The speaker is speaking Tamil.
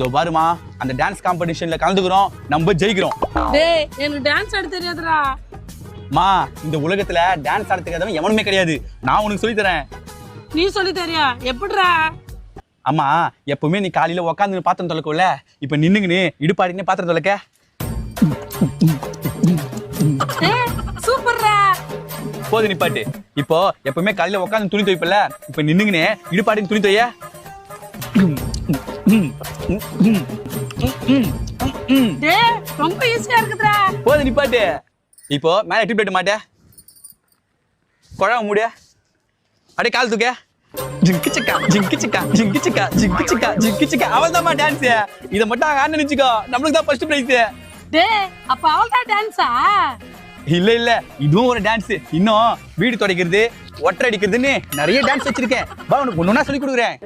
இதோ பாருமா அந்த டான்ஸ் காம்படிஷன்ல கலந்துக்கிறோம் நம்ம ஜெயிக்கிறோம். டேய் எனக்கு டான்ஸ் ஆட தெரியாதுடா. மா இந்த உலகத்துல டான்ஸ் ஆட தெரியாதவன் எவனுமே கிடையாது. நான் உனக்கு சொல்லி தரேன். நீ சொல்லி தரியா? எப்படிடா? அம்மா எப்பவுமே நீ காலையில உட்காந்து பாத்திரம் தொலைக்கல இப்ப நின்னுங்கன்னு இடுப்பாடினே பாத்திரம் தொலைக்க. ஏய் சூப்பர்டா போது நிப்பாட்டு இப்போ எப்பவுமே காலையில உட்காந்து துணி துவைப்பல இப்ப நின்னுங்கன்னு இடுப்பாடின்னு துணி துவைய. டேய் ரொம்ப ஈஸியா இருக்குதுடா. போது நிப்பாட்டு இப்போ மேல டிப் போயிட்டு மாட்டே. குழாம மூடிய அப்படியே கால் தூக்க. ஜிங்கு சிக்கா ஜிங்கு சிக்கா ஜிங்கு சிக்கா ஜிங்கு சிக்கா ஜிங்கு சிக்கா அவள் தான்மா டான்ஸ் இதை மட்டும் அங்க ஆண்டு நினைச்சுக்கோ நம்மளுக்கு தான் ஃபர்ஸ்ட் பிரைஸ் டேய் அப்ப அவள்தான் டான்ஸா இல்ல இல்ல. இதுவும் ஒரு டான்ஸ் இன்னும் வீடு துடைக்கிறது ஒட்டரை அடிக்கிறதுன்னு நிறைய டான்ஸ் வச்சிருக்கேன். வா உனக்கு ஒண்ணு சொல்லி கொடுக்குறேன்.